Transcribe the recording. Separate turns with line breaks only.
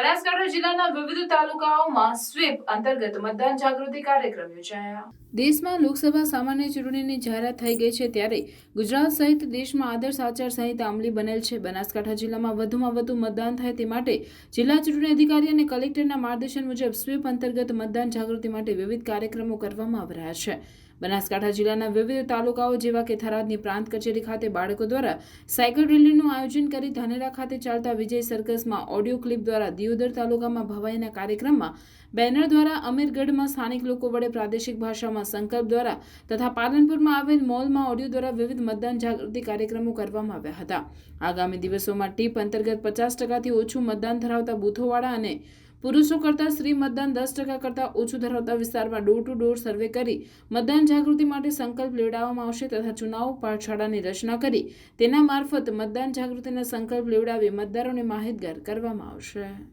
બનાસકાંઠા જિલ્લાના વિવિધ તાલુકાઓમાં સ્વીપ અંતર્ગત મતદાન જાગૃતિ કાર્યક્રમ યોજાયા. દેશમાં લોકસભા સામાન્ય ચૂંટણીની જાહેરાત થઈ ગઈ છે ત્યારે ગુજરાત સહિત દેશમાં આદર્શ આચાર સંહિતા અમલી બનેલ છે. બનાસકાંઠા જિલ્લામાં વધુમાં વધુ મતદાન થાય તે માટે જિલ્લા ચૂંટણી અધિકારી અને કલેક્ટરના માર્ગદર્શન મુજબ સ્વીપ અંતર્ગત મતદાન જાગૃતિ માટે વિવિધ કાર્યક્રમો કરવામાં આવી રહ્યા છે. બનાસકાંઠા જિલ્લાના વિવિધ તાલુકાઓ જેવા કે થરાદની પ્રાંત કચેરી ખાતે બાળકો દ્વારા સાયકલ રેલીનું આયોજન કરી ધાનેરા ખાતે ચાલતા વિજય સર્કસમાં ઓડિયો ક્લિપ દ્વારા દિયોદર તાલુકામાં ભવાઈના કાર્યક્રમમાં બેનર દ્વારા અમીરગઢમાં સ્થાનિક લોકો વડે પ્રાદેશિક ભાષામાં સંકલ્પ દ્વારા તથા પાલનપુરમાં આવેલ મોલમાં ઓડિયો દ્વારા વિવિધ મતદાન જાગૃતિ કાર્યક્રમો કરવામાં આવ્યા હતા. આગામી દિવસોમાં ટીપ અંતર્ગત પચાસ ટકાથી ઓછું મતદાન ધરાવતા બૂથોવાળા અને પુરુષો કરતાં સ્ત્રી મતદાન દસ ટકા કરતાં ઓછું ધરાવતા વિસ્તારમાં ડોર ટુ ડોર સર્વે કરી મતદાન જાગૃતિ માટે સંકલ્પ લેવડાવવામાં આવશે તથા ચુનાવ પાઠશાળાની રચના કરી. તેના મારફત મતદાન જાગૃતિના સંકલ્પ લેવડાવી મતદારોને માહિતગાર કરવામાં આવશે.